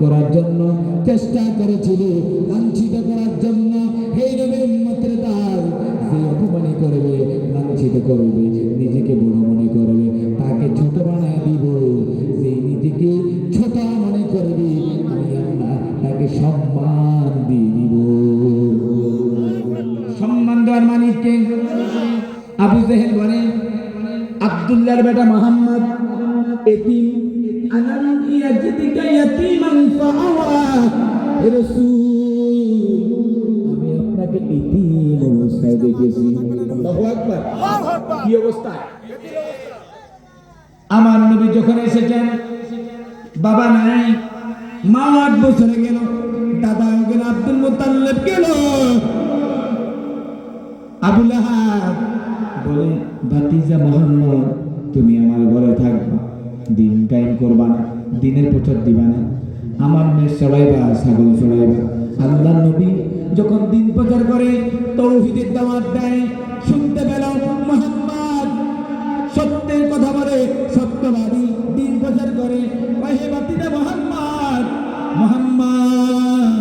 করার জন্য চেষ্টা করেছিল, লাঞ্ছিত করার জন্য। নবী উম্মতের যে অপমানি করবে, লাঞ্ছিত করবে, নিজেকে বড় মনে করবে, তাকে ছোট বানায় দিব। নিজেকে ছোট মনে করবে, আমি আল্লাহ তাকে সম্মান দিয়ে দিব। সম্মান দেওয়ার মালিককে আবু জেহেল বেটা মোহাম্মদ এতিম আনাম ইয়াজিদিকা ইয়াতীমান ফাআওয়া। হে রাসূল, আমি আপনাকে এতিম অবস্থায় দেখেছি। আল্লাহু আকবার। কি অবস্থা? আমার নবী যখন এসেছেন, বাবা নাই, মা আট বছরে গেল, দাদা গেল, আব্দুল মুতাল্লিব গেল। আবুল বলে, ভাতিজা মোহাম্মদ তুমি আমার ঘরে থাকবা দিন কায়েম করবা না দিনের প্রচার দিবা না আমার মেয়ে চড়াইবা ছাগল চড়াইবা আল্লাহ নবী যখন দিন প্রচার করে, তৌহিদের দাওয়াত দেয়, শুনতে পেল মোহাম্মদ। সত্যের কথা বলে, সত্যবাদী দিন প্রচার করে। মোহাম্মদ মোহাম্মদ।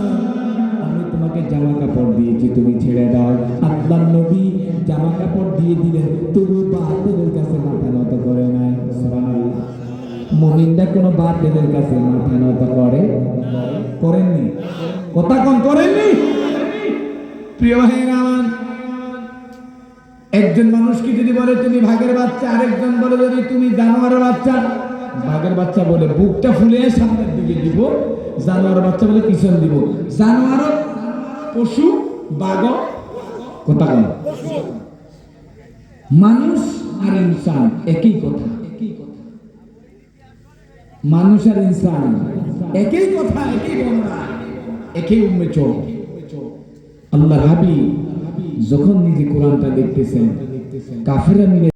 আমি তোমাকে জামা কাপড় দিয়েছি, তুমি ছেড়ে দাও। আল্লাহ নবী জামা কাপড় দিয়ে দিলেন, তবু বাতিলের কাছে মুমিনরা কোনো বাতিলের কাছে মাথা নত করে? করেননি। কথা কোন, করেননি? প্রিয় ভাইয়েরা আমার, একজন মানুষকে যদি বলে তুমি ভাগের বাচ্চা, আরেকজন বলে যদি তুমি জানোয়ারের বাচ্চা বাঘের বাচ্চা বলে বুকটা ফুলে সামনের দিকে দিব, জানোয়ার বাচ্চা বলে পিছন দিব। জানোয়ার, পশু, বাঘ, কথা কয় মানুষ আর ইনসান একই কথা একই কথা। মানুষ আর ইনসান। একই কথা, একই বর্ণনা, একই উন্মেচ আল্লাহ হাবি যখন নিজে কোরআনটা দেখতেছেন কাফেরা মিলে